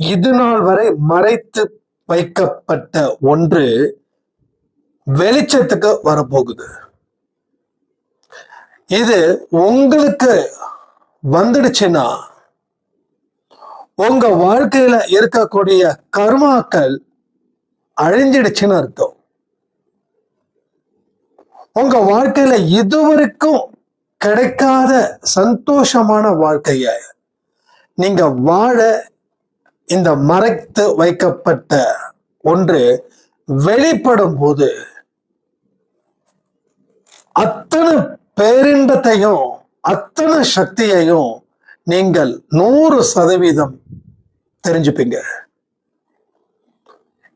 இது நாள் வரை மறைத்து வைக்கப்பட்ட ஒன்று வெளிச்சத்துக்கு வரப்போகுது. இது உங்களுக்கு வந்துடுச்சுன்னா உங்க வாழ்க்கையில இருக்கக்கூடிய கர்மாக்கள் அழிஞ்சிடுச்சுன்னு அர்த்தம். உங்க வாழ்க்கையில இதுவரைக்கும் கிடைக்காத சந்தோஷமான வாழ்க்கைய நீங்க வாழ இந்த மறைத்து வைக்கப்பட்ட ஒன்று வெளிப்படும் போது அத்தனை பேரின்பத்தையும் அத்தனை சக்தியையும் நீங்கள் நூறு சதவீதம் தெரிஞ்சுப்பீங்க.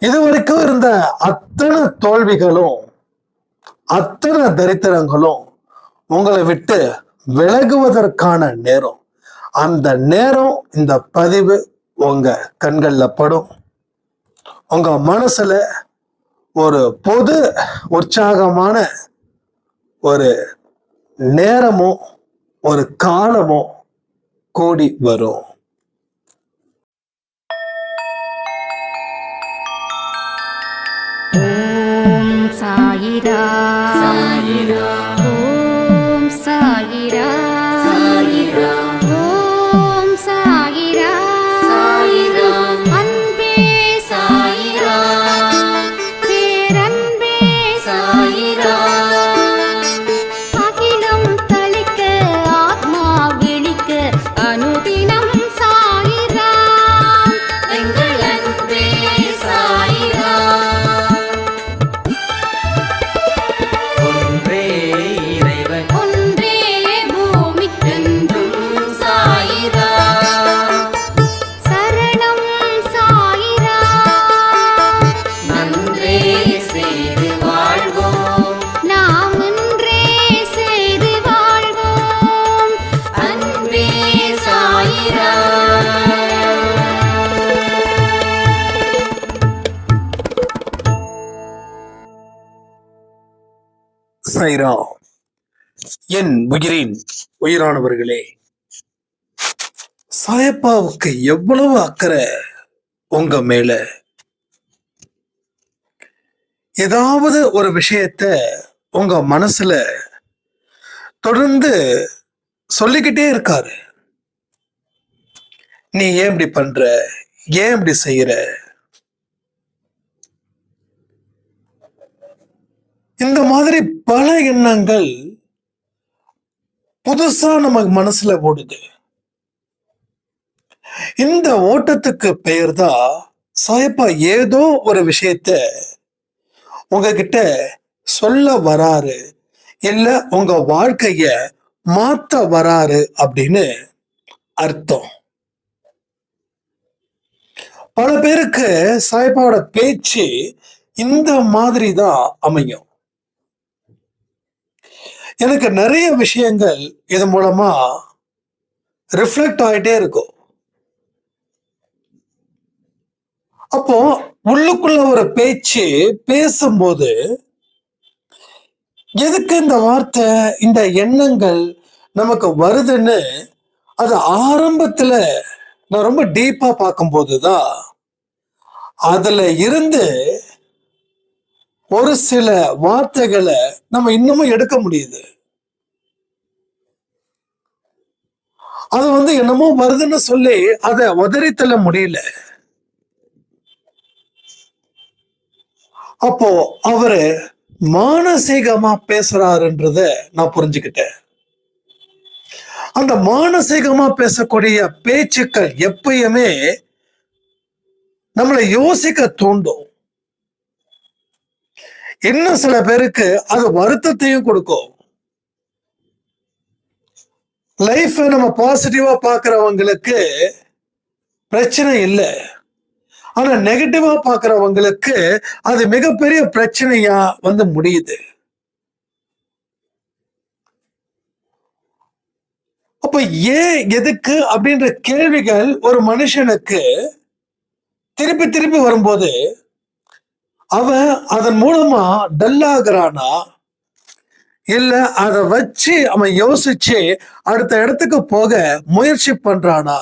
இதுவரைக்கும் இருந்த அத்தனை தோல்விகளும் அத்தனை தரித்திரங்களும் உங்களை விட்டு விலகுவதற்கான நேரம். அந்த நேரம் இந்த பதிவு உங்க கண்கள்ல படும். உங்க மனசுல ஒரு பொது உற்சாகமான ஒரு நேரமும் ஒரு காலமோ கூடி வரும். சாயிரா சைரா என் உயிரின் உயிரானவர்களே சாயப்பாவுக்கு எவ்வளவு அக்கறை உங்க மேல? ஏதாவது ஒரு விஷயத்த உங்க மனசுல தொடர்ந்து சொல்லிக்கிட்டே இருக்காரு. நீ ஏன் இப்படி பண்ற? ஏன் இப்படி செய்யற? இந்த மாதிரி பல எண்ணங்கள் புதுசா நமக்கு மனசுல ஓடுது. இந்த ஓட்டத்துக்கு பெயர் தான் சாயப்பா ஏதோ ஒரு விஷயத்த உங்ககிட்ட சொல்ல வராரு இல்ல உங்க வாழ்க்கைய மாத்த வராரு அப்படின்னு அர்த்தம். பல பேருக்கு சாயப்பாவோட பேச்சு இந்த மாதிரி தான் அமையும். எனக்கு நிறைய விஷயங்கள் இது மூலமா ரிஃப்ளெக்ட் ஆகிட்டே இருக்கும். அப்போ உள்ளுக்குள்ள ஒரு பேச்சு பேசும்போது எதுக்கு இந்த வார்த்தை இந்த எண்ணங்கள் நமக்கு வருதுன்னு அது ஆரம்பத்தில் நான் ரொம்ப டீப்பாக பார்க்கும்போது தான் அதில் இருந்து ஒரு சில வார்த்தைகளை நம்ம இன்னமும் எடுக்க முடியுது. அது வந்து என்னமோ வருதுன்னு சொல்லி அதை உதறித்தள்ள முடியல. அப்போ அவரு மானசீகமா பேசுறாருன்றத நான் புரிஞ்சுக்கிட்டேன். அந்த மானசீகமா பேசக்கூடிய பேச்சுக்கள் எப்பயுமே நம்மளை யோசிக்க தூண்டும். இன்னும் சில பேருக்கு அது வருத்தத்தையும் கொடுக்கும். லைஃப் நம்ம பாசிட்டிவா பாக்குறவங்களுக்கு பிரச்சனை இல்லை. ஆனா நெகட்டிவா பாக்குறவங்களுக்கு அது மிகப்பெரிய பிரச்சனையா வந்து முடியுது. அப்ப ஏன் எதுக்கு அப்படின்ற கேள்விகள் ஒரு மனுஷனுக்கு திருப்பி திருப்பி வரும்போது அவன் அதன் மூலமா டல்லாகிறானா? இல்ல அதை வச்சு அவன் யோசிச்சு அடுத்த இடத்துக்கு போக முயற்சி பண்றானா?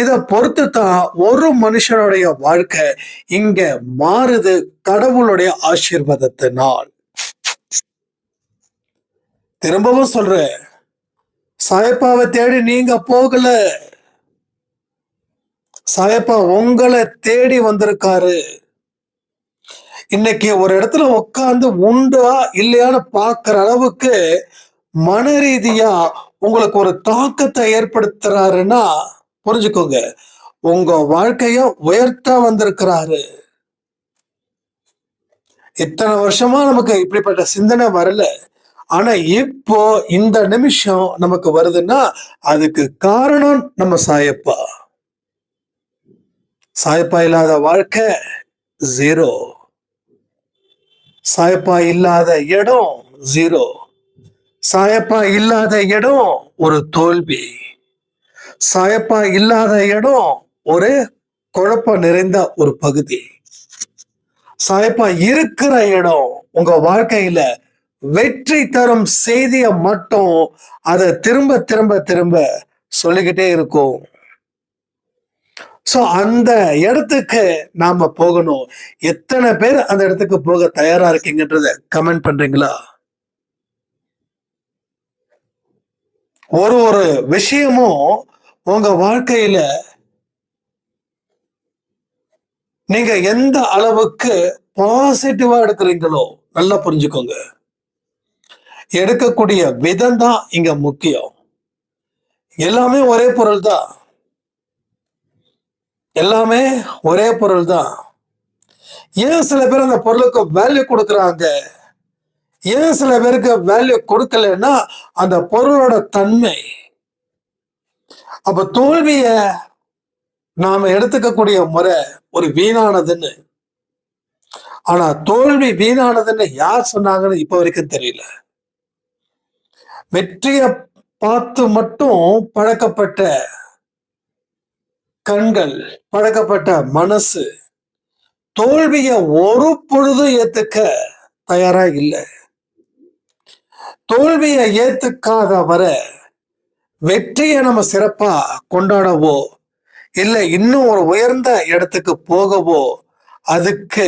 இத பொறுத்து தான் ஒரு மனுஷனுடைய வாழ்க்கை இங்க மாறுது கடவுளுடைய ஆசீர்வாதத்தினால். திரும்பவும் சொல்றேன் சாயப்பாவை தேடி நீங்க போகல. சாயப்பா உங்களை தேடி வந்திருக்காரு. இன்னைக்கு ஒரு இடத்துல உட்காந்து உண்டா இல்லையான்னு பார்க்குற அளவுக்கு மன ரீதியா உங்களுக்கு ஒரு தாக்கத்தை ஏற்படுத்துறாருன்னா புரிஞ்சுக்கோங்க. உங்க வாழ்க்கைய உயர்த்த வந்திருக்கிறாரு. இத்தனை வருஷமா நமக்கு இப்படிப்பட்ட சிந்தனை வரல. ஆனா இப்போ இந்த நிமிஷம் நமக்கு வருதுன்னா அதுக்கு காரணம் நம்ம சாயப்பா. சாயப்பா இல்லாத வாழ்க்கை ஜீரோ சாயப்பா இல்லாத இடம் ஜீரோ சாயப்பா இல்லாத இடம் ஒரு தோல்வி. சாயப்பா இல்லாத இடம் ஒரு குழப்பம் நிறைந்த ஒரு பகுதி. சாயப்பா இருக்கிற இடம் உங்க வாழ்க்கையில வெற்றி தரும் செய்திய மட்டும் அதை திரும்ப திரும்ப திரும்ப சொல்லிக்கிட்டே இருக்கும். ஸோ அந்த இடத்துக்கு நாம போகணும். எத்தனை பேர் அந்த இடத்துக்கு போக தயாரா இருக்கீங்கன்றத கமெண்ட் பண்றீங்களா? ஒரு ஒரு விஷயமும் உங்க வாழ்க்கையில நீங்க எந்த அளவுக்கு பாசிட்டிவா எடுக்கிறீங்களோ நல்லா புரிஞ்சுக்கோங்க. எடுக்கக்கூடிய விதம் தான் இங்க முக்கியம். எல்லாமே ஒரே பொருள் தான் எல்லாமே ஒரே பொருள் தான் ஏன் சில பேர் அந்த பொருளுக்கு வேல்யூ கொடுக்குறாங்க? ஏன் சில பேருக்கு வேல்யூ கொடுக்கலன்னா அந்த பொருளோட தன்மை. அப்ப தோல்விய நாம எடுத்துக்கக்கூடிய முறை ஒரு வீணானதுன்னு. ஆனா தோல்வி வீணானதுன்னு யார் சொன்னாங்கன்னு இப்ப வரைக்கும் தெரியல. வெற்றியை பார்த்து மட்டும் பழக்கப்பட்ட கண்கள் பழக்கப்பட்ட மனசு தோல்விய ஒரு பொழுது ஏத்துக்க தயாரா இல்லை. தோல்வியை ஏத்துக்காத வர வெற்றியை நம்ம சிறப்பா கொண்டாடவோ இல்லை இன்னும் ஒரு உயர்ந்த இடத்துக்கு போகவோ அதுக்கு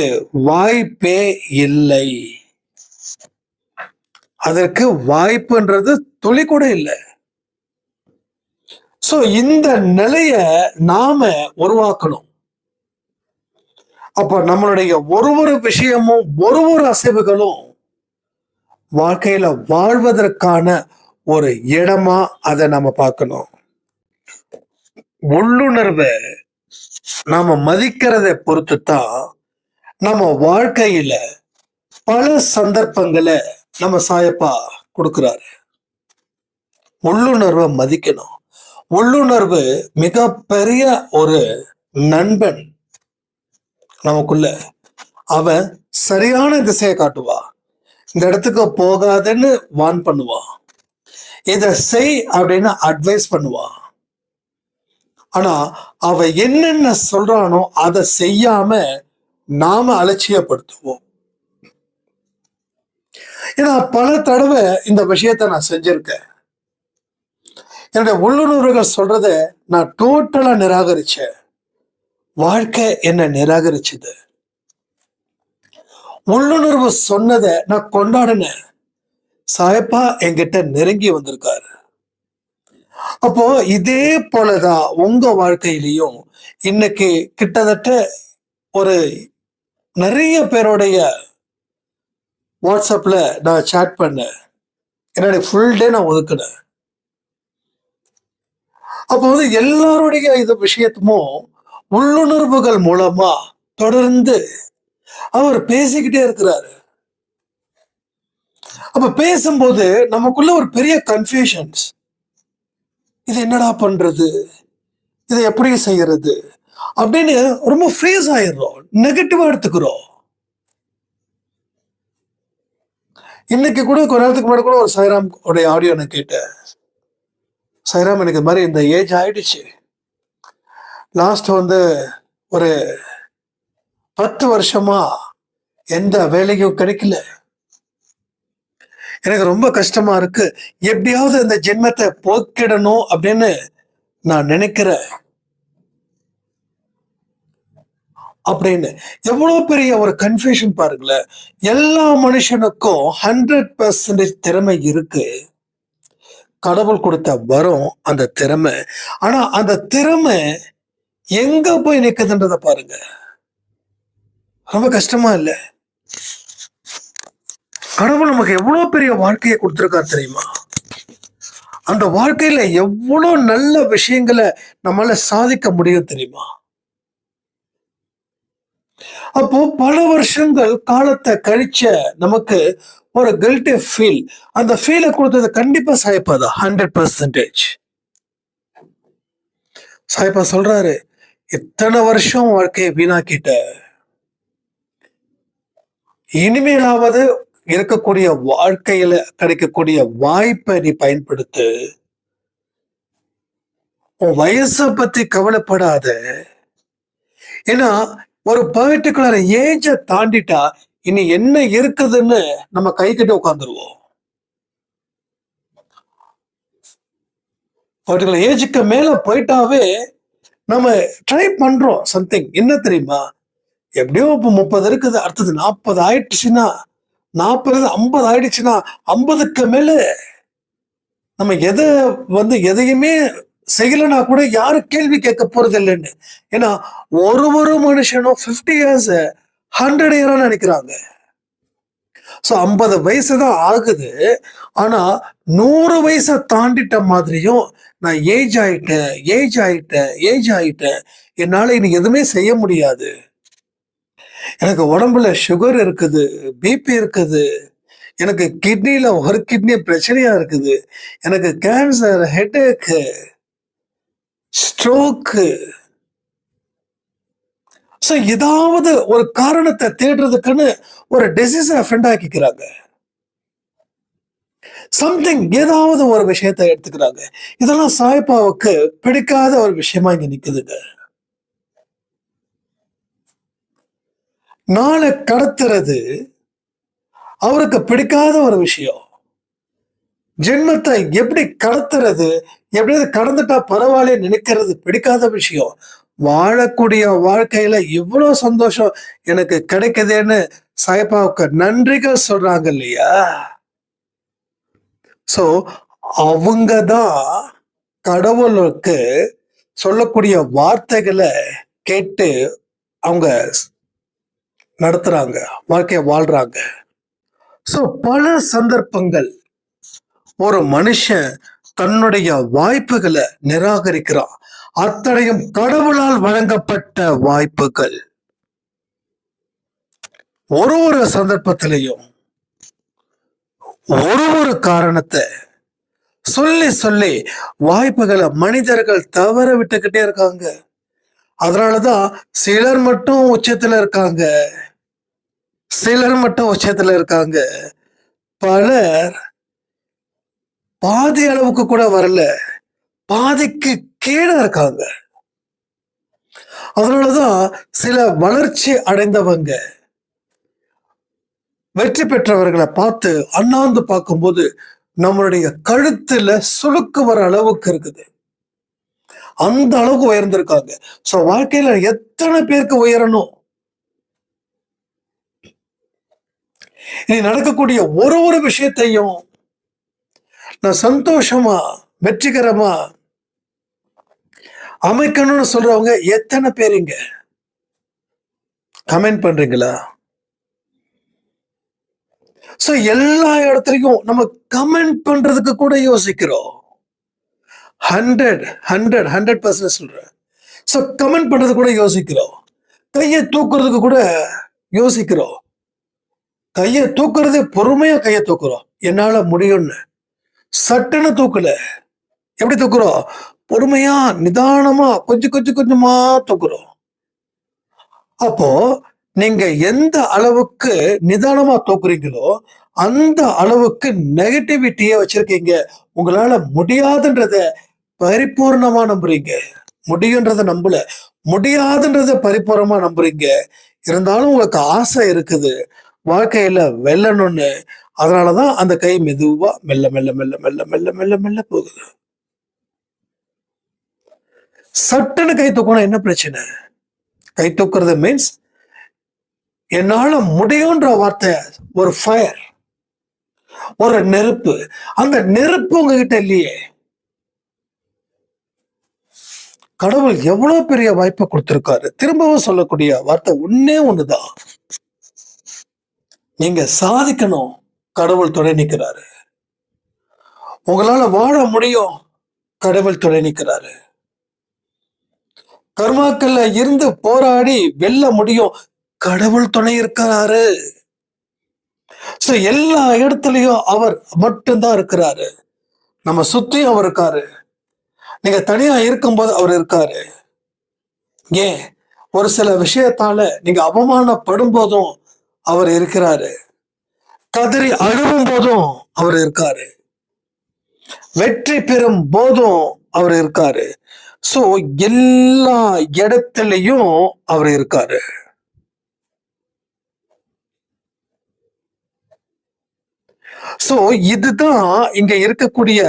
வாய்ப்பே இல்லை. அதற்கு வாய்ப்புன்றது துளி கூட இல்லை. சோ இந்த நிலைய நாம உருவாக்கணும். அப்ப நம்மளுடைய ஒரு ஒரு விஷயமும் ஒரு ஒரு அசைவுகளும் வாழ்க்கையில வாழ்வதற்கான ஒரு இடமா அதை நம்ம பார்க்கணும். உள்ளுணர்வை நாம மதிக்கிறதை பொறுத்து தான் நம்ம வாழ்க்கையில பல சந்தர்ப்பங்களை நம்ம சாயப்பா கொடுக்கிறாரு. உள்ளுணர்வை மதிக்கணும். உள்ளுணர்வு மிக பெரிய ஒரு நண்பன் நமக்குள்ள. அவன் சரியான திசையை காட்டுவா. இந்த இடத்துக்கு போகாதன்னு வான் பண்ணுவா. இதை செய் அப்படின்னு அட்வைஸ் பண்ணுவா. ஆனா அவ என்னென்ன சொல்றானோ அதை செய்யாம நாம அலட்சியப்படுத்துவோம். ஏன்னா பல தடவை இந்த விஷயத்த நான் செஞ்சிருக்கேன். என்னுடைய உள்ளுணர்வுகள் சொல்றத நான் டோட்டலா நிராகரிச்சேன். வாழ்க்கை என்ன நிராகரிச்சது. உள்ளுணர்வு சொன்னதை நான் கொண்டாடினேன். சாயப்பா என்கிட்ட நெருங்கி வந்திருக்காரு. அப்போ இதே போலதான் உங்க வாழ்க்கையிலையும் இன்னைக்கு கிட்டத்தட்ட ஒரு நிறைய பேருடைய வாட்ஸ்அப்ல நான் சேட் பண்ணேன். என்னுடைய ஃபுல் டே நான் ஒதுக்கினேன். அப்போ வந்து எல்லாருடைய இது விஷயத்துமும் உள்ளுணர்வுகள் மூலமா தொடர்ந்து அவர் பேசிக்கிட்டே இருக்கிறாரு. அப்ப பேசும்போது நமக்குள்ள ஒரு பெரிய கன்ஃபியூஷன்ஸ் இது என்னடா பண்றது? இதை எப்படி செய்யறது? அப்படின்னு ரொம்ப ஃப்ரீஸ் ஆயிடுறோம். நெகட்டிவா எடுத்துக்கிறோம். இன்னைக்கு கூட கொஞ்ச நேரத்துக்கு முன்னாடி கூட ஒரு சாய்ராம் உடைய ஆடியோ நான் கேட்டேன். சைராம் எனக்கு இது மாதிரி இந்த ஏஜ் ஆயிடுச்சு. லாஸ்ட் வந்து ஒரு பத்து வருஷமா எந்த வேலையும் கிடைக்கல. எனக்கு ரொம்ப கஷ்டமா இருக்கு. எப்படியாவது இந்த ஜென்மத்தை போக்கிடணும் அப்படின்னு நான் நினைக்கிறேன். அப்படின்னு எவ்வளவு பெரிய ஒரு கன்ஃபியூஷன் பாருங்களேன். எல்லா மனுஷனுக்கும் ஹண்ட்ரட் பர்சன்டேஜ் திறமை இருக்கு. கடவுள் கொடுத்த வரம் அந்த திறமை. ஆனா அந்த திறமை எங்க போய் நிக்குதுன்றத பாருங்க. ரொம்ப கஷ்டமா இல்ல? கடவுள் நமக்கு எவ்வளவு பெரிய வாழ்க்கையை கொடுத்திருக்கார் தெரியுமா? அந்த வாழ்க்கையில எவ்வளவு நல்ல விஷயங்களை நம்மளால சாதிக்க முடியும் தெரியுமா? அப்போ பல வருஷங்கள் காலத்தை கழிச்ச நமக்கு ஒரு கில்ட்டி ஃபீல் அந்த ஃபீலை கொடுத்தது கண்டிப்பா சாய்ப்பா தான் ஹண்ட்ரட் பர்சன்டேஜ் சாய்ப்பா சொல்றாரு இத்தனை வருஷம் வாழ்க்கையை வீணாக்கிட்ட. இனிமேலாவது இருக்கக்கூடிய வாழ்க்கையில கிடைக்கக்கூடிய வாய்ப்பை நீ பயன்படுத்து. உன் வயசை பத்தி கவலைப்படாத. ஏன்னா ஒரு பர்டிகுலர் ஏஜ தாண்டிட்டா இனி என்ன இருக்குதுன்னு நம்ம கை கட்டி உட்காந்துருவோம் பர்டிகுலர் ஏஜுக்கு மேல போயிட்டாவே நம்ம ட்ரை பண்றோம் சம்திங் என்ன தெரியுமா? எப்படியோ இப்போ முப்பது இருக்குது அடுத்தது நாற்பது ஆயிடுச்சுன்னா நாற்பது ஐம்பது ஆயிடுச்சுன்னா ஐம்பதுக்கு மேல நம்ம எதை வந்து எதையுமே செய்யலைன்னா கூட யாரும் கேள்வி கேட்க போறது இல்லைன்னு? ஏன்னா ஒரு ஒரு மனுஷனும் ஃபிஃப்டி இயர்ஸ் ஹண்ட்ரட் இயரா நினைக்கிறாங்க. ஸோ ஐம்பது வயசு தான் ஆகுது. ஆனா நூறு வயசை தாண்டிட்ட மாதிரியும் நான் ஏஜ் ஆயிட்டேன் ஏஜ் ஆயிட்டேன் ஏஜ் ஆயிட்டேன். என்னால இனி எதுவுமே செய்ய முடியாது. எனக்கு உடம்புல சுகர் இருக்குது பிபி இருக்குது. எனக்கு கிட்னியில் ஒரு கிட்னி பிரச்சனையா இருக்குது. எனக்கு கேன்சர் ஹெட்டேக்கு ஸ்ட்ரோக்கு ஸோ ஏதாவது ஒரு காரணத்தை தேடுறதுக்குன்னு ஒரு டெசிஷனை ஃப்ரெண்ட் ஆக்கிக்கிறாங்க. சம்திங் ஏதாவது ஒரு விஷயத்தை எடுத்துக்கிறாங்க. இதெல்லாம் சாய்பாவுக்கு பிடிக்காத ஒரு விஷயமா இங்க நிக்குதுங்க. நாளை கடத்துறது அவருக்கு பிடிக்காத ஒரு விஷயம். ஜென்மத்தை எப்படி கடத்துறது? எப்படியாவது கடந்துட்டா பரவாயில்ல நினைக்கிறது பிடிக்காத விஷயம். வாழக்கூடிய வாழ்க்கையில இவ்வளவு சந்தோஷம் எனக்கு கிடைக்குதேன்னு சாய்பாவுக்கு நன்றிகள் சொல்றாங்க இல்லையா? சோ அவங்க தான் கடவுளுக்கு சொல்லக்கூடிய வார்த்தைகளை கேட்டு அவங்க நடத்துறாங்க வாழ்க்கைய வாழ்றாங்க. சோ பல சந்தர்ப்பங்கள் ஒரு மனுஷன் தன்னுடைய வாய்ப்புகளை நிராகரிக்கிறான். அத்தனையும் கடவுளால் வழங்கப்பட்ட வாய்ப்புகள். ஒரு ஒரு சந்தர்ப்பத்திலையும் ஒரு ஒரு காரணத்தை சொல்லி சொல்லி வாய்ப்புகளை மனிதர்கள் தவற விட்டுக்கிட்டே இருக்காங்க. அதனாலதான் சிலர் மட்டும் உச்சத்துல இருக்காங்க. சிலர் மட்டும் உச்சத்துல இருக்காங்க. பலர் பாதி அளவுக்கு கூட வரல. பாதிக்கு கீழே இருக்காங்க. அதனாலதான் சில வளர்ச்சி அடைந்தவங்க வெற்றி பெற்றவர்களை பார்த்து அண்ணாந்து பார்க்கும்போது நம்மளுடைய கழுத்துல சுழுக்கு வர அளவுக்கு இருக்குது. அந்த அளவுக்கு உயர்ந்திருக்காங்க. சோ வாழ்க்கையில எத்தனை பேருக்கு உயரணும்? இனி நடக்கக்கூடிய ஒரு ஒரு விஷயத்தையும் நான் சந்தோஷமா வெற்றிகரமா அமைக்கணும்னு சொல்றவங்க எத்தனை பேருங்க கமெண்ட் பண்றீங்களா? சோ எல்லா இடத்துலையும் நம்ம கமெண்ட் பண்றதுக்கு கூட யோசிக்கிறோம். ஹண்ட்ரட் ஹண்ட்ரட் ஹண்ட்ரட் பர்சன்ட் சொல்றேன். ஸோ கமெண்ட் பண்றது கூட யோசிக்கிறோம். கையை தூக்குறதுக்கு கூட யோசிக்கிறோம். கையை தூக்குறது பொறுமையா கையை தூக்குறோம். என்னால முடியும்னு. சட்டுன்னு தூக்கல. எப்படி தூக்குறோம்? பொறுமையா நிதானமா கொஞ்சம் கொஞ்சம் கொஞ்சமா தூக்குறோம். அப்போ நீங்க எந்த அளவுக்கு நிதானமா தூக்குறீங்களோ அந்த அளவுக்கு நெகட்டிவிட்டியை வச்சிருக்கீங்க. உங்களால முடியாதுன்றத பரிபூர்ணமா நம்புறீங்க. முடியுன்றத நம்பல. முடியாதுன்றத பரிபூர்ணமா நம்புறீங்க. இருந்தாலும் உங்களுக்கு ஆசை இருக்குது. வாழ்க்கையில வெல்லணும்னு அதனாலதான் அந்த கை மெதுவா மெல்ல மெல்ல மெல்ல மெல்ல மெல்ல மெல்ல மெல்ல போகுது. சட்டுன்னு கை தூக்கணும் என்ன பிரச்சனை? கை தூக்குறது மீன்ஸ் என்னால முடியும்ன்ற வார்த்தை ஒரு ஃபயர் ஒரு நெருப்பு. அந்த நெருப்பு உங்ககிட்ட இல்லையே. கடவுள் எவ்வளவு பெரிய வாய்ப்பை கொடுத்திருக்காரு. திரும்பவும் சொல்லக்கூடிய வார்த்தை ஒன்னே ஒண்ணுதான். நீங்க சாதிக்கணும். கடவுள் துணை நிற்கிறாரு உங்களால வாழ முடியும். கடவுள் துணை நிற்கிறாரு கர்மாக்கள்ல இருந்து போராடி வெல்ல முடியும். கடவுள் துணை இருக்கிறாரு. எல்லா இடத்துலயும் அவர் மட்டும்தான் இருக்கிறாரு. நம்ம சுத்தியும் அவர் இருக்காரு. நீங்க தனியா இருக்கும்போது அவர் இருக்காரு. ஏன்? ஒரு சில விஷயத்தால நீங்க அவமானப்படும் போதும் அவர் இருக்கிறாரு. கதறி அழுவும் போதும் அவர் இருக்காரு. வெற்றி பெறும் போதும் அவர் இருக்காரு. சோ எல்லா இடத்துலயும் அவர் இருக்காரு. சோ இதுதான் இங்க இருக்கக்கூடிய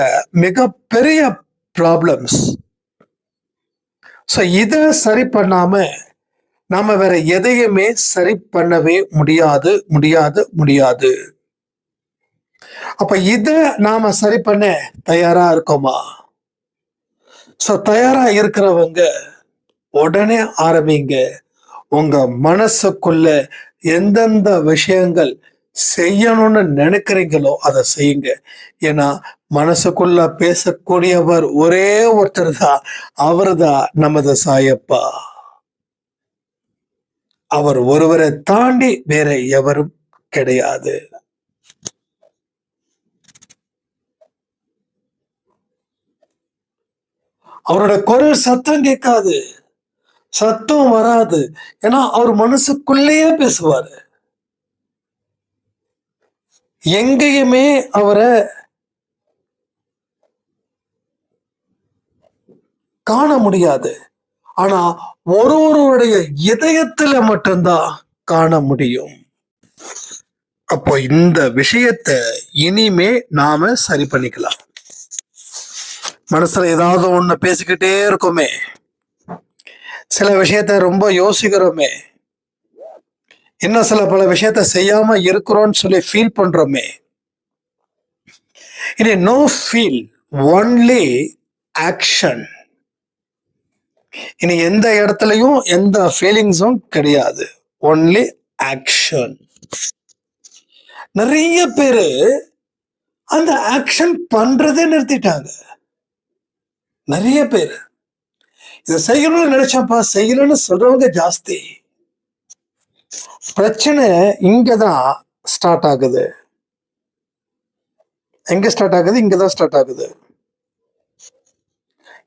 மிகப்பெரிய ப்ராப்ளம்ஸ் ஸோ இதை சரி பண்ணாம நாம வேற எதையுமே சரி பண்ணவே முடியாது முடியாது முடியாது. அப்ப இத நாம சரி பண்ண தயாரா இருக்கோமா? சோ தயாரா இருக்கிறவங்க உடனே ஆரம்பிங்க. உங்க மனசுக்குள்ள எந்தெந்த விஷயங்கள் செய்யணும்னு நினைக்கிறீங்களோ அதை செய்யுங்க. ஏன்னா மனசுக்குள்ள பேசக்கூடியவர் ஒரே ஒருத்தர் தான். அவர் தான் நமது சாயப்பா. அவர் ஒருவரை தாண்டி வேற எவரும் கிடையாது. அவரோட குரல் சத்தம் கேட்காது. சத்தம் வராது. ஏன்னா அவர் மனசுக்குள்ளேயே பேசுவாரு. எங்கேயுமே அவரை காண முடியாது. ஆனா ஒரு ஒருவருடைய இதயத்துல மட்டும்தான் காண முடியும். அப்போ இந்த விஷயத்தை இனிமே நாம சரி பண்ணிக்கலாம். மனசுல ஏதாவது ஒண்ணு பேசிக்கிட்டே இருக்கோமே. சில விஷயத்த ரொம்ப யோசிக்கிறோமே. இன்னும் சில பல விஷயத்த செய்யாம இருக்கிறோம்னு சொல்லி ஃபீல் பண்றோமே. இனி நோ ஃபீல் ஒன்லி ஆக்ஷன் இனி எந்த இடத்துலயும் எந்த ஃபீலிங்ஸும் கிடையாது. ஒன்லி ஆக்ஷன் நிறைய பேரு அந்த ஆக்ஷன் பண்றதே நிறுத்திட்டாங்க. நிறைய பேர். இதை செய்யணும்னு நினைச்சப்பா செய்யணும்னு சொல்றவங்க ஜாஸ்தி. பிரச்சனை இங்கதான் ஸ்டார்ட் ஆகுது. எங்க ஸ்டார்ட் ஆகுது? இங்கதான் ஸ்டார்ட் ஆகுது.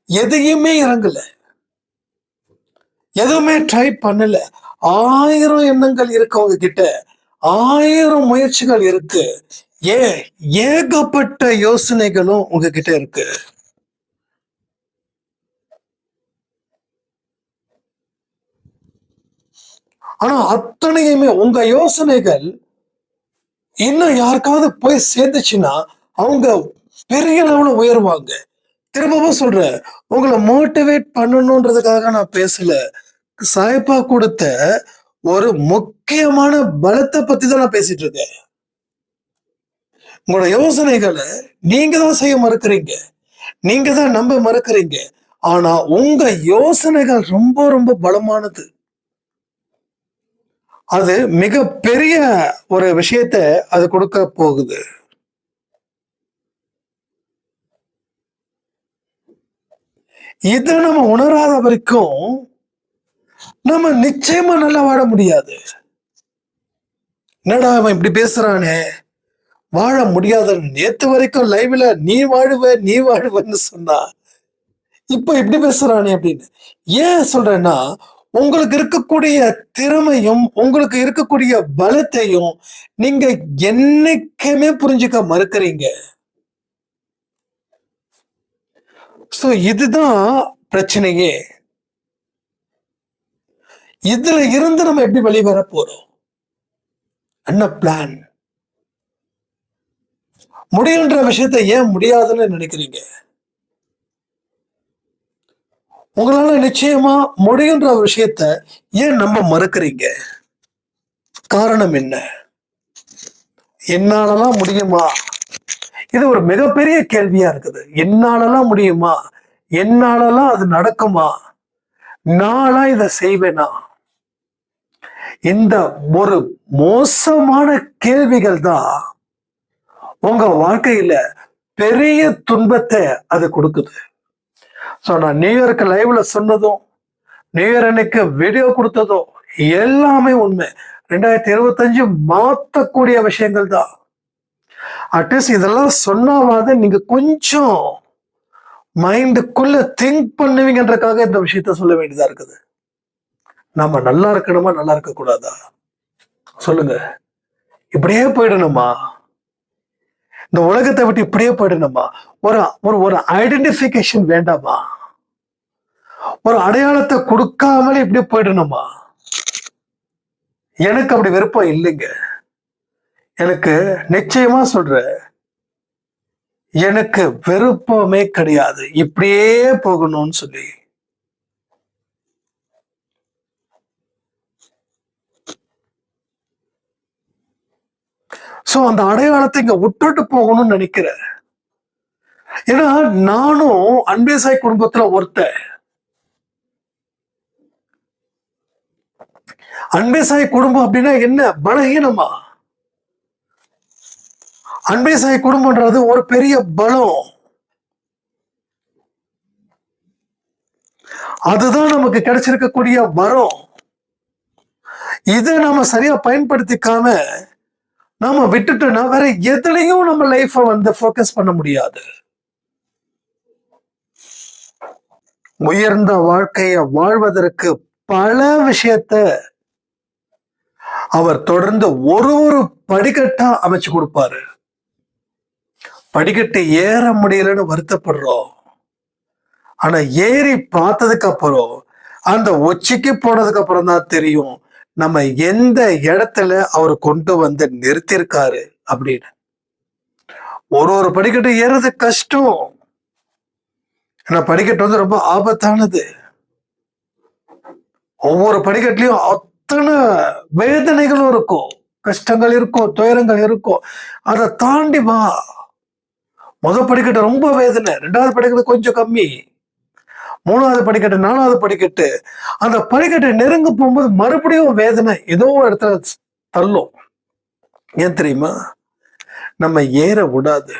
எதையுமே இறங்கல. எதுவுமே ட்ரை பண்ணல. ஆயிரம் எண்ணங்கள் இருக்கு அவங்க கிட்ட ஆயிரம் முயற்சிகள் இருக்கு. ஏ ஏகப்பட்ட யோசனைகளும் உங்ககிட்ட இருக்கு. ஆனா அத்தனையுமே உங்க யோசனைகள் இன்னும் யாருக்காவது போய் சேர்ந்துச்சுன்னா அவங்க பெரிய அளவுல உயருவாங்க. திரும்பவும் சொல்றேன் உங்களை மோட்டிவேட் பண்ணணுன்றதுக்காக நான் பேசல. சாய்பா கொடுத்த ஒரு முக்கியமான பலத்தை பத்தி தான் நான் பேசிட்டு இருக்கேன். உங்களோட யோசனைகளை நீங்க தான் செய்ய மறுக்கிறீங்க. நீங்க தான் நம்ப மறுக்கிறீங்க. ஆனா உங்க யோசனைகள் ரொம்ப ரொம்ப பலமானது. அது மிக பெரிய ஒரு விஷயத்த அது கொடுக்க போகுது. இதை நம்ம உணராத வரைக்கும் நம்ம நிச்சயமா நல்லா வாழ முடியாது. என்னடா அவன் இப்படி பேசுறானே? வாழ முடியாத நேத்து வரைக்கும் லைவ்ல நீ வாழுவ நீ வாழுவன்னு சொன்னா இப்ப இப்படி பேசுறானே அப்படின்னு. ஏன் சொல்றேன்னா உங்களுக்கு இருக்கக்கூடிய திறமையும் உங்களுக்கு இருக்கக்கூடிய பலத்தையும் நீங்க என்னைக்குமே புரிஞ்சுக்க மறுக்கிறீங்க. சோ இதுதான் பிரச்சனையே. இதுல இருந்து நம்ம எப்படி வெளிவர போறோம்? என்ன பிளான் முடியுன்ற விஷயத்தை ஏன் முடியாதுன்னு நினைக்கிறீங்க? உங்களால நிச்சயமா முடியுன்ற விஷயத்த ஏன் நம்ம மறுக்கிறீங்க? காரணம் என்ன? என்னாலலாம் முடியுமா? இது ஒரு மிகப்பெரிய கேள்வியா இருக்குது. என்னாலலாம் முடியுமா? என்னாலலாம் அது நடக்குமா? நானா இதை செய்வேனா? இந்த ஒரு மோசமான கேள்விகள் தான் உங்க வாழ்க்கையில பெரிய துன்பத்தை அது கொடுக்குது. ஸோ நான் நியூ இயர்க்கு லைவ்ல சொன்னதும் நியூ இயர் அன்னைக்கு வீடியோ கொடுத்ததும் எல்லாமே உண்மை. ரெண்டாயிரத்தி இருபத்தஞ்சு மாத்தக்கூடிய விஷயங்கள் தான். அட்லீஸ்ட் இதெல்லாம் சொன்னாவது நீங்க கொஞ்சம் மைண்டுக்குள்ள திங்க் பண்ணுவீங்கன்றக்காக இந்த விஷயத்த சொல்ல வேண்டியதா இருக்குது. நம்ம நல்லா இருக்கணுமா நல்லா இருக்க கூடாதா சொல்லுங்க. இப்படியே போயிடணுமா? இந்த உலகத்தை விட்டு இப்படியே போயிடணுமா? ஒரு ஒரு ஒரு ஐடென்டிபிகேஷன் வேண்டாமா? ஒரு அடையாளத்தை கொடுக்காமலே இப்படியே போயிடணுமா? எனக்கு அப்படி விருப்பம் இல்லைங்க. எனக்கு நிச்சயமா சொல்றேன். எனக்கு விருப்பமே கிடையாது. இப்படியே போகணும்னு சொல்லி. சோ அந்த அடையாளத்தை இங்க விட்டுட்டு போகணும்னு நினைக்கிறேன். ஏன்னா நானும் அன்பேசாய் குடும்பத்துல ஒருத்தன். அன்பேசாய் குடும்பம் அப்படின்னா என்ன? பலகீனமா? அன்பேசாய் குடும்பம்ன்றது ஒரு பெரிய பலம். அதுதான் நமக்கு கிடைச்சிருக்கக்கூடிய வரம். இதை நாம சரியா பயன்படுத்திக்காம நாம விட்டுட்டோம்னா வேற எதுலையும் நம்ம லைஃப வந்து ஃபோக்கஸ் பண்ண முடியாது. உயர்ந்த வாழ்க்கைய வாழ்வதற்கு பல விஷயத்த அவர் தொடர்ந்து ஒரு ஒரு படிக்கட்டா அமைச்சு கொடுப்பாரு. படிக்கட்டு ஏற முடியலன்னு வருத்தப்படுறோம். ஆனா ஏறி பார்த்ததுக்கு அப்புறம் அந்த உச்சிக்கு போனதுக்கு அப்புறம் தான் தெரியும். நம்ம எந்த இடத்துல அவர் கொண்டு வந்து நிறுத்திருக்காரு அப்படின்னு. ஒரு ஒரு படிக்கட்டு ஏறது கஷ்டம். ஏன்னா படிக்கட்டு வந்து ரொம்ப ஆபத்தானது. ஒவ்வொரு படிக்கட்டுலயும் அத்தனை வேதனைகளும் இருக்கும். கஷ்டங்கள் இருக்கும் துயரங்கள் இருக்கும். அதை தாண்டி வா. முத படிக்கட்டு ரொம்ப வேதனை ரெண்டாவது படிக்கட்டு கொஞ்சம் கம்மி. மூணாவது படிக்கட்டு நாலாவது படிக்கட்டு அந்த படிக்கட்டை நெருங்க போகும்போது மறுபடியும் வேதனை ஏதோ ஒரு இடத்துல தள்ளும். ஏன் தெரியுமா? நம்ம ஏற விடாது.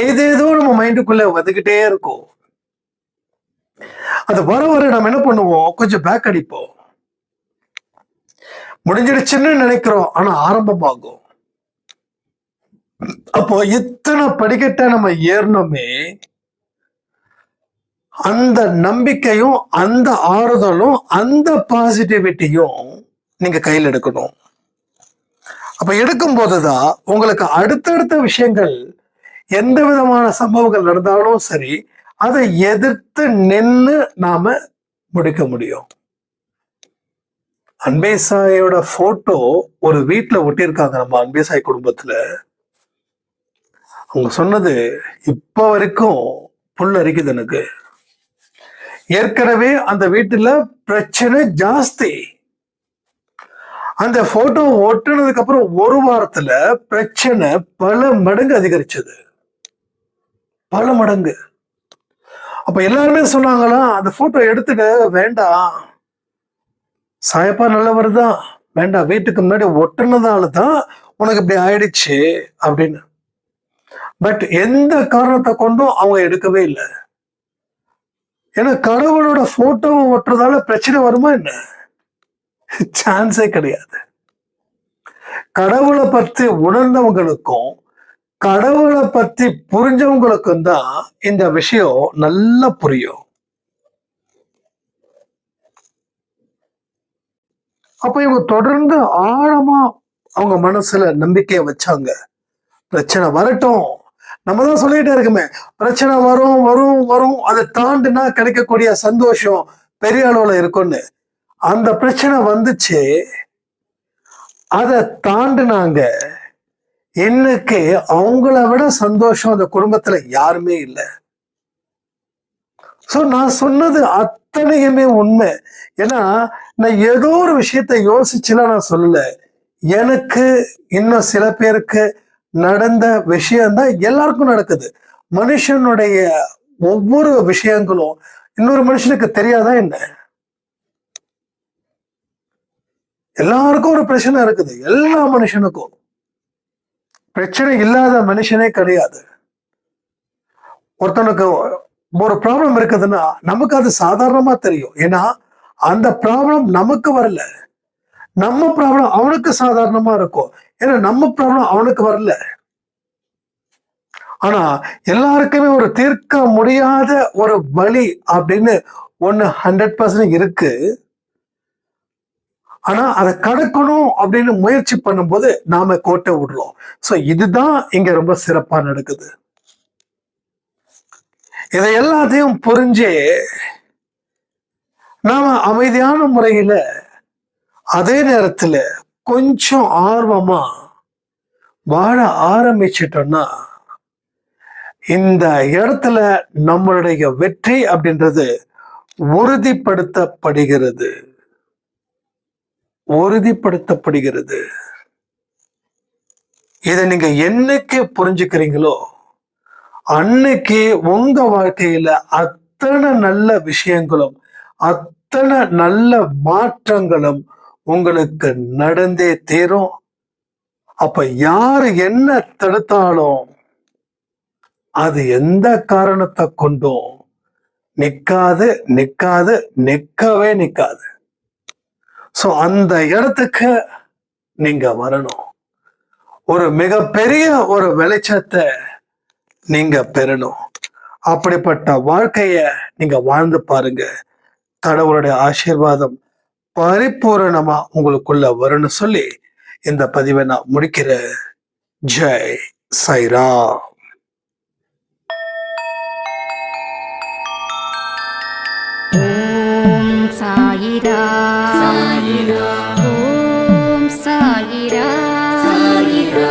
ஏதேதோ நம்ம மைண்டுக்குள்ள வந்துகிட்டே இருக்கும். அது வர வர நம்ம என்ன பண்ணுவோம்? கொஞ்சம் பேக் அடிப்போம். முடிஞ்சிடுச்சுன்னு நினைக்கிறோம் ஆனா ஆரம்பமாகும். அப்போ இத்தனை படிக்கட்டை நம்ம ஏறணுமே அந்த நம்பிக்கையும் அந்த ஆறுதலும் அந்த பாசிட்டிவிட்டியும் நீங்க கையில் எடுக்கணும். அப்ப எடுக்கும் போதுதான் உங்களுக்கு அடுத்தடுத்த விஷயங்கள் எந்த விதமான சம்பவங்கள் நடந்தாலும் சரி அதை எதிர்த்து நின்று நாம முடிக்க முடியும். அன்பேசாயோட போட்டோ ஒரு வீட்டில் ஒட்டியிருக்காங்க நம்ம அன்பேசாய் குடும்பத்துல. அவங்க சொன்னது இப்ப வரைக்கும் புல் அரிக்குது எனக்கு. ஏற்கனவே அந்த வீட்டுல பிரச்சனை ஜாஸ்தி. அந்த போட்டோ ஒட்டுனதுக்கு அப்புறம் ஒரு வாரத்துல பிரச்சனை பல மடங்கு அதிகரிச்சது. பல மடங்கு. அப்ப எல்லாருமே சொன்னாங்களா அந்த போட்டோ எடுத்துக்க வேண்டாம். சாயப்பா நல்லவர் தான். வேண்டாம் வீட்டுக்கு முன்னாடி ஒட்டுனதால தான் உனக்கு இப்படி ஆயிடுச்சு அப்படின்னு. பட் எந்த காரணத்தை கொண்டும் அவங்க எடுக்கவே இல்லை. ஏன்னா கடவுளோட போட்டோவை ஒட்டுறதால பிரச்சனை வருமா என்ன? சான்ஸே கிடையாது. கடவுளை பத்தி உணர்ந்தவங்களுக்கும் கடவுளை பத்தி புரிஞ்சவங்களுக்கும் தான் இந்த விஷயம் நல்லா புரியும். அப்ப இவங்க தொடர்ந்து ஆழமா அவங்க மனசுல நம்பிக்கையை வச்சாங்க. பிரச்சனை வரட்டும். நம்ம தான் சொல்லிட்டே இருக்குமே. பிரச்சனை வரும் வரும் வரும். அதை தாண்டினா கிடைக்கக்கூடிய சந்தோஷம் பெரிய அளவுல இருக்கும்னு. அந்த பிரச்சனை வந்துச்சு. அதை தாண்டினாங்க. இன்னைக்கு அவங்கள விட சந்தோஷம் அந்த குடும்பத்துல யாருமே இல்லை. சோ நான் சொன்னது அத்தனையுமே உண்மை. ஏன்னா நான் ஏதோ ஒரு விஷயத்த யோசிச்சுலாம் நான் சொல்லல. எனக்கு இன்னும் சில பேருக்கு நடந்த விஷயம்தான் எல்லாருக்கும் நடக்குது. மனுஷனுடைய ஒவ்வொரு விஷயங்களும் இன்னொரு மனுஷனுக்கு தெரியாதா என்ன? எல்லாருக்கும் ஒரு பிரச்சனை இருக்குது. எல்லா மனுஷனுக்கும். பிரச்சனை இல்லாத மனுஷனே கிடையாது. ஒருத்தனுக்கு ஒரு ப்ராப்ளம் இருக்குதுன்னா நமக்கு அது சாதாரணமா தெரியும். ஏன்னா அந்த ப்ராப்ளம் நமக்கு வரல. நம்ம ப்ராப்ளம் அவனுக்கு சாதாரணமா இருக்கும். ஏன்னா நம்ம ப்ராப்ளம் அவனுக்கு வரல. ஆனா எல்லாருக்குமே ஒரு தீர்க்க முடியாத ஒரு வழி அப்படின்னு ஒன்று ஹண்ட்ரட் பர்சன்ட் இருக்கு. ஆனா அதை கடக்கணும் அப்படின்னு முயற்சி பண்ணும்போது நாம கோட்டை விடுறோம். சோ இதுதான் இங்க ரொம்ப சிறப்பா நடக்குது. இதை எல்லாத்தையும் புரிஞ்சே நாம அமைதியான முறையில அதே நேரத்துல கொஞ்சம் ஆர்வமா வாழ ஆரம்பிச்சிட்டோம்னா இந்த இடத்துல நம்மளுடைய வெற்றி அப்படின்றது உறுதிப்படுத்தப்படுகிறது. உறுதிப்படுத்தப்படுகிறது. இதை நீங்க என்னைக்கு புரிஞ்சுக்கிறீங்களோ அன்னைக்கு உங்க வாழ்க்கையில அத்தனை நல்ல விஷயங்களும் அத்தனை நல்ல மாற்றங்களும் உங்களுக்கு நடந்தே தீரும். அப்ப யாரு என்ன தடுத்தாலும் அது எந்த காரணத்தை கொண்டும் நிக்காது நிக்காது நிக்கவே நிக்காது. சோ அந்த இடத்துக்கு நீங்க வரணும். ஒரு மிகப்பெரிய ஒரு வெளிச்சத்தை நீங்க பெறணும். அப்படிப்பட்ட வாழ்க்கைய நீங்க வாழ்ந்து பாருங்க. கடவுளுடைய ஆசீர்வாதம் பரிபூரணமா உங்களுக்குள்ள வரும்னு சொல்லி இந்த பதிவை நான் முடிக்கிறேன் ஜெய் சைரா ஓம் சாயிரா சாயிரா ஓம் சாயிரா சாயிரா